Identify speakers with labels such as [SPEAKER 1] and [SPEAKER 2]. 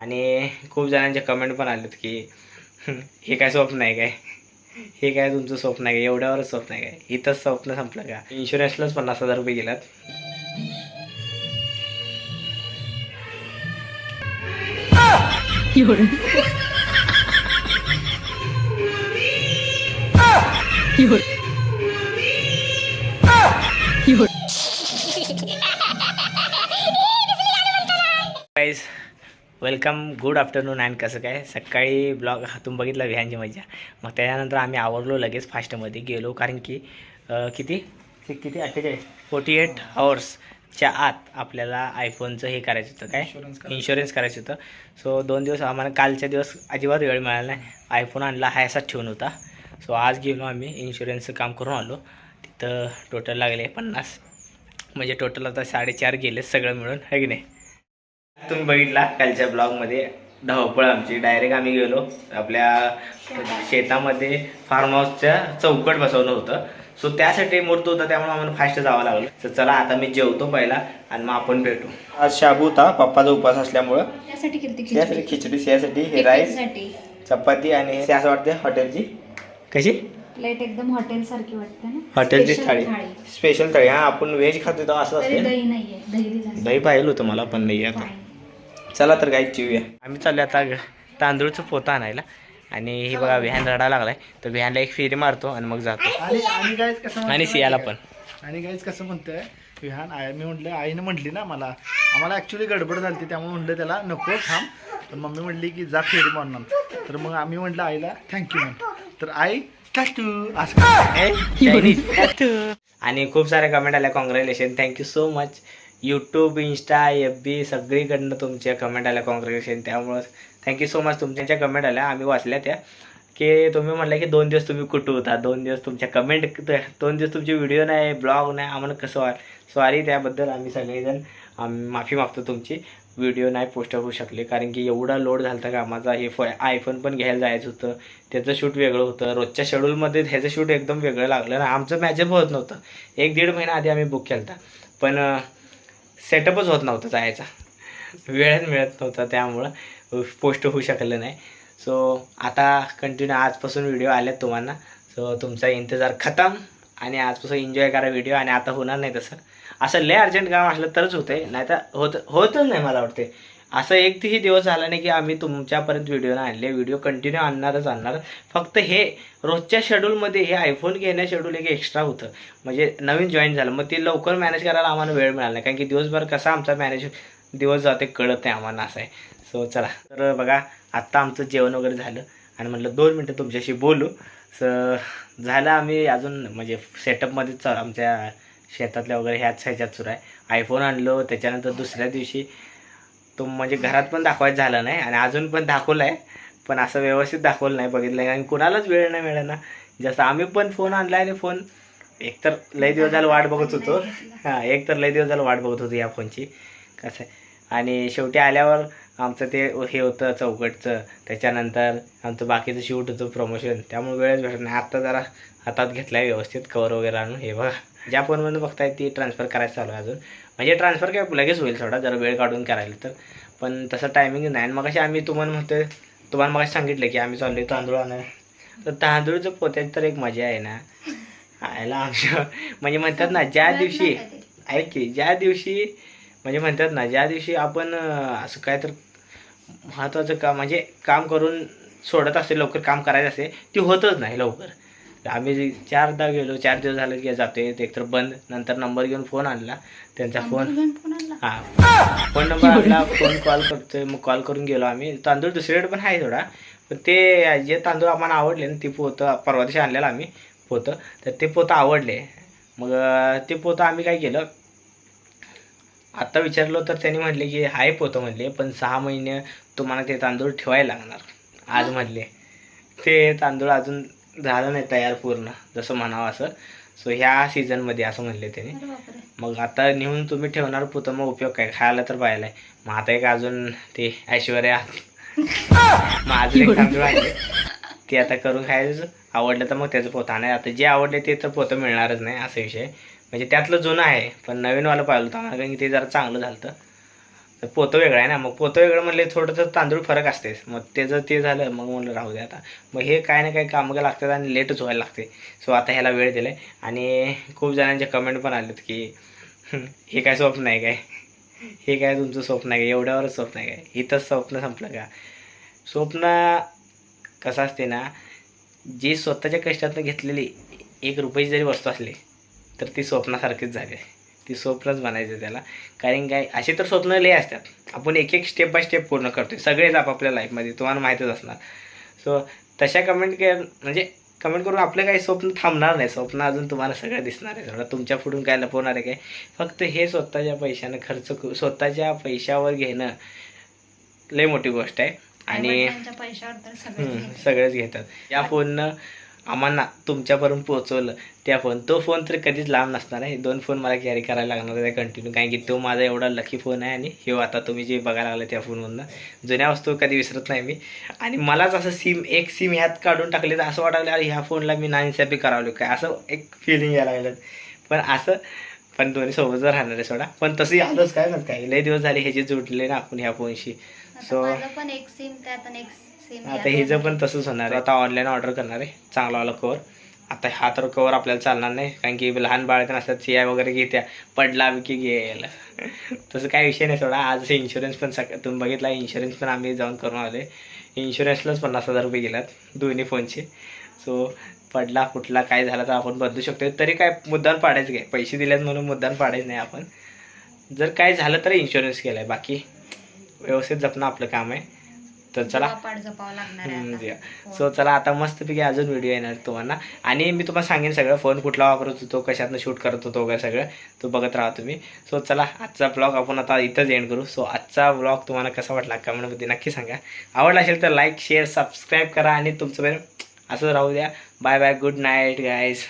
[SPEAKER 1] आणि खूप जणांचे कमेंट पण आलेत की हे काय स्वप्न आहे काय? हे काय तुमचं स्वप्न आहे का एवढ्यावरच स्वप्न आहे काय? इथंच स्वप्न संपलं का? इन्शुरन्सलाच पन्नास हजार रुपये गेलात. वेलकम गुड आफ्टरनून अँड कसं काय? सकाळी ब्लॉग तुम्ही बघितला विहानची मजा मग त्याच्यानंतर आम्ही आवरलो लगेच फास्टमध्ये गेलो कारण की किती? ते किती? अठ्ठेचाळीस. फोर्टी एट आवर्सच्या आत आपल्याला आयफोनचं हे करायचं होतं काय? इन्शुरन्स करायचं. होतं. सो दोन दिवस आम्हाला कालच्या दिवस अजिबात वेळ मिळाला नाही. आयफोन आणला हा असाच ठेवून होता. सो आज गेलो आम्ही इन्शुरन्सचं काम करून आलो. तिथं टोटल लागले पन्नास. म्हणजे टोटल आता साडेचार गेले सगळं मिळून है की नाही? तुम्ही बघितला कालच्या ब्लॉगमध्ये धावपळ आमची. डायरेक्ट आम्ही गेलो. आपल्या शेतामध्ये फार्म हाऊसच्या चौकट बसवलं होतं. सो त्यासाठी मुहूर्त होता त्यामुळे आम्हाला फास्ट जावं लागलं. तर चला आता मी जेवतो पहिला आणि मग आपण भेटू. आज शाबू होता. पप्पाचा उपवास असल्यामुळं.
[SPEAKER 2] त्यासाठी
[SPEAKER 1] खिचडी. त्यासाठी हे राईस चपाती आणि हे असं वाटते हॉटेलची. कशी?
[SPEAKER 2] प्लेट एकदम हॉटेल सारखी वाटते ना?
[SPEAKER 1] हॉटेलची थाळी. स्पेशल थाळी. हा आपण व्हेज खातो तर असं असते
[SPEAKER 2] दही नाहीये. दही दिलं
[SPEAKER 1] दही पाहिलं होतं मला पण नाही आता. चला तर काय चिवूया आम्ही चाललो आता ग- तांदूळचं पोतं आणायला. आणि हे बघा विहान रडा लागलाय. तर विहानला एक फेरी मारतो आणि मग जातो.
[SPEAKER 3] आणि
[SPEAKER 1] सियाला पण.
[SPEAKER 3] आणि गाईज कसं म्हणतोय विहान आय मी म्हटलं आईने म्हटली ना मला. आम्हाला ऍक्च्युली गडबड झाली त्यामुळे म्हटलं त्याला नको थांब. पण मम्मी म्हटली की जा फेरी मारणार तर मग आम्ही म्हटलं आईला थँक्यू म्हण तर आई टॅटू असं
[SPEAKER 1] ए, Chinese. Tattoo. आणि खूप साऱ्या कमेंट आल्या congratulation thank you so much YouTube Insta F B सगळीकडनं तुमच्या कमेंट आल्या कॉंग्रॅच्युलेशन त्यामुळं थँक्यू सो मच तुमच्या कमेंट आल्या आम्ही वाचल्या त्या. की तुम्ही म्हटलं की दोन दिवस तुम्ही कुठं होता? दोन दिवस तुमच्या कमेंट दोन दिवस तुमचे व्हिडिओ नाही ब्लॉग नाही आम्हाला कसं वा सॉरी त्याबद्दल आम्ही सगळेजण आम्ही माफी मागतो तुमची. व्हिडिओ नाही पोस्ट होऊ शकले. कारण की एवढा लोड झाला होता कामाचा. हे फो आयफोन पण घ्यायला जायचं होतं. त्याचं शूट वेगळं होतं. रोजच्या शेड्यूलमध्ये ह्याचं शूट एकदम वेगळं लागलं. ना आमचं मॅचअप होत नव्हतं. एक दीड महिना आधी आम्ही बुक केला होता पण सेटअपच होत नव्हतं जायचा. वेळच मिळत नव्हता त्यामुळं. पोस्ट होऊ शकलं नाही. सो आता कंटिन्यू आजपासून व्हिडिओ आले तुम्हाला सो तुमचा इंतजार खतम आणि आजपासून एन्जॉय करा व्हिडिओ आणि आता होणार नाही तसं. असं लय अर्जंट काम असलं तरच होतंय. नाही तर होत होतच नाही मला वाटते असं एक तेही दिवस झाला नाही की आम्ही तुमच्यापर्यंत व्हिडिओ नाही आणले. व्हिडिओ कंटिन्यू आणणारच आणणार. फक्त हे रोजच्या शेड्यूलमध्ये हे आयफोन घेण्या शेड्यूल एक एक्स्ट्रा होतं. म्हणजे नवीन जॉईन झालं. मग ते लवकर मॅनेज करायला आम्हाला वेळ मिळाला नाही. कारण की दिवसभर कसा आमचा मॅनेज दिवस जाते कळत नाही आम्हाला असं आहे. सो चला. तर बघा आत्ता आमचं जेवण वगैरे झालं. आणि म्हटलं दोन मिनटं तुमच्याशी बोलू. स झालं आम्ही अजून म्हणजे सेटअपमध्येच चालू आमच्या शेतातल्या वगैरे ह्याच ह्याच्यात सुरू आहे. आयफोन आणलो त्याच्यानंतर दुसऱ्या दिवशी तो म्हणजे घरात पण दाखवायचं झालं नाही आणि अजून पण दाखवलं आहे पण असं व्यवस्थित दाखवलं नाही बघितलं आणि कुणालाच वेळ नाही मिळेल ना जसं आम्ही पण फोन आणला आणि फोन एकतर लय दिवस झालं वाट बघत होतो. हां एक तर लय दिवस झालं वाट बघत होतो या फोनची कसं आहे? आणि शेवटी आल्यावर आमचं ते हे होतं चौकटचं. त्याच्यानंतर आमचं बाकीचं शूट होतं प्रमोशन त्यामुळे वेळच भेटत नाही. आत्ता जरा हातात घेतला आहे व्यवस्थित कवर वगैरे आणून. हे बघा. ज्या फोनमधून बघताय ती ट्रान्सफर करायचं चालू आहे अजून. म्हणजे ट्रान्सफर काय लगेच होईल थोडा जरा वेळ काढून करायला तर. पण तसं टायमिंग नाही. आणि मग आम्ही तुम्हाला म्हणतोय तुम्हाला मग सांगितलं की आम्ही चाललोय तांदूळ आणायला. तर तांदूळचं पोत्याची तर एक मजा आहे ना. आयला आमच्या म्हणजे म्हणतात ना ज्या दिवशी ऐक की ज्या दिवशी म्हणजे म्हणतात ना ज्या दिवशी आपण असं काय तर महत्त्वाचं काम म्हणजे काम करून सोडत असेल लवकर काम करायचं असेल ती होतच नाही लवकर. आम्ही जे चारदा गेलो चार दिवस झाले की जातोय. एकतर बंद नंतर नंबर घेऊन फोन आणला. त्यांचा फोन हां. फोन नंबर आणला फोन कॉल करतोय मग कॉल करून गेलो आम्ही. तांदूळ दुसरीकडे पण आहे थोडा. पण ते जे तांदूळ आम्हाला आवडले ना ते पोतं परवा दिवशी आणलेलं आम्ही पोतं. तर ते पोतं आवडले. मग ते पोतं आम्ही काय केलं? आत्ता विचारलो तर त्यांनी म्हटले की हाय पोतं म्हणले पण सहा महिने तुम्हाला ते तांदूळ ठेवायला लागणार. आज म्हणले ते तांदूळ अजून झालं नाही तयार पूर्ण जसं म्हणावं असं. सो ह्या सीझनमध्ये असं म्हणले त्यांनी. मग आता नेऊन तुम्ही ठेवणार पुतं मग उपयोग काय? खायला तर पाहिला आहे. मग आता एक अजून ते ऐश्वर्या. मग अजून एक तांदूळ आणले ते आता करून खायचं. आवडलं तर मग त्याचं पोतं नाही आता जे आवडले ते तर पोतं मिळणारच नाही असा विषय. म्हणजे त्यातलं जुनं आहे पण नवीनवालं पाहिलं होतं आम्हाला कारण की ते जरा चांगलं झालं. तर पोतं वेगळं आहे ना. मग पोतं वेगळं म्हणले थोडंसं तांदूळ फरक असतेच. मग ते जर ते झालं मग म्हणलं राहू दे आता. मग हे काय ना काय कामं लागतात आणि लेटच व्हायला लागते. सो आता ह्याला वेळ दिला आहे आणि खूप जणांचे कमेंट पण आलेत की हे काय स्वप्न आहे काय? हे काय तुमचं स्वप्न आहे का एवढ्यावरच स्वप्न आहे काय? इथंच स्वप्न संपलं का? स्वप्न कसं असते ना जी स्वतःच्या कष्टातनं घेतलेली एक रुपयाची जरी वस्तू असली तर ती स्वप्नासारखीच झाली. ती स्वप्नच म्हणायचं त्याला. कारण काय असे तर स्वप्न लय असतात. आपण एक एक स्टेप बाय स्टेप पूर्ण करतोय. सगळेच आपापल्या लाईफमध्ये तुम्हाला माहीतच असणार. सो तशा कमेंट के म्हणजे कमेंट करून आपलं काही स्वप्न थांबणार नाही. स्वप्न अजून तुम्हाला सगळं दिसणार आहे. सगळं तुमच्या पुढून काय लपवणार आहे काय? फक्त हे स्वतःच्या पैशानं खर्च करू स्वतःच्या पैशावर घेणं लय मोठी गोष्ट आहे. आणि
[SPEAKER 2] पैशावर. सगळंच घेतात.
[SPEAKER 1] या फोननं आम्हाला तुमच्यापर्यंत पोहोचवलं. त्या फोन तो फोन तर कधीच लांब नसणार आहे. दोन फोन मला कॅरी करायला लागणार आहे कंटिन्यू कारण की तो माझा एवढा लकी फोन आहे आणि हे आता तुम्ही जे बघायला लागले त्या फोनमधनं जुन्या वस्तू कधी विसरत नाही मी. आणि मलाच असं सिम एक सिम ह्यात काढून टाकले तर असं वाटायला अरे ह्या फोनला मी नाईन्सॅपी करावलो काय असं एक फिलिंग यायला लागलं. पण असं पण दोन्ही सोबतच राहणार आहे सोडा. पण तसंही आलंच काय ना काय लय दिवस झाले ह्याचे जोडले ना आपण ह्या फोनशी सो
[SPEAKER 2] पण एक सिम त्यात एक
[SPEAKER 1] आता हिचं पण तसंच होणार आहे. आता ऑनलाईन ऑर्डर करणार आहे. चांगलावाला कवर आता हा तर कवर आपल्याला चालणार नाही. कारण की लहान बाळ असतात सिया वगैरे घेत्या. पडला की घ्यायला तसं काय विषय नाही सोडा. आज इन्शुरन्स पण सक तुम्ही बघितला इन्शुरन्स पण आम्ही जाऊन करून आले इन्शुरन्सलाच पन्नास हजार रुपये गेलात. दोन्ही फोनचे सो पडला फुटला काय झाला तर आपण बदलू शकतो तरी काय मुद्दाम पाडायचं काय? पैसे दिलेत म्हणून मुद्दाम पाडायचं नाही आपण. जर काय झालं तर इन्शुरन्स केला आहे बाकी व्यवस्थित जपणं आपलं काम आहे. तर चला. सो चला आता मस्तपैकी अजून व्हिडिओ येणार तुम्हाला. आणि मी तुम्हाला सांगेन सगळं फोन कुठला वापरत होतो कशातनं शूट करत होतो वगैरे सगळं तो बघत राहा तुम्ही. सो चला आजचा ब्लॉग आपण आता इथंच एंड करू. सो आजचा ब्लॉग तुम्हाला कसा वाटला कमेंटमध्ये नक्की सांगा. आवडला असेल तर लाईक शेअर सबस्क्राईब करा आणि तुमचं असं राहू द्या. Bye bye good night guys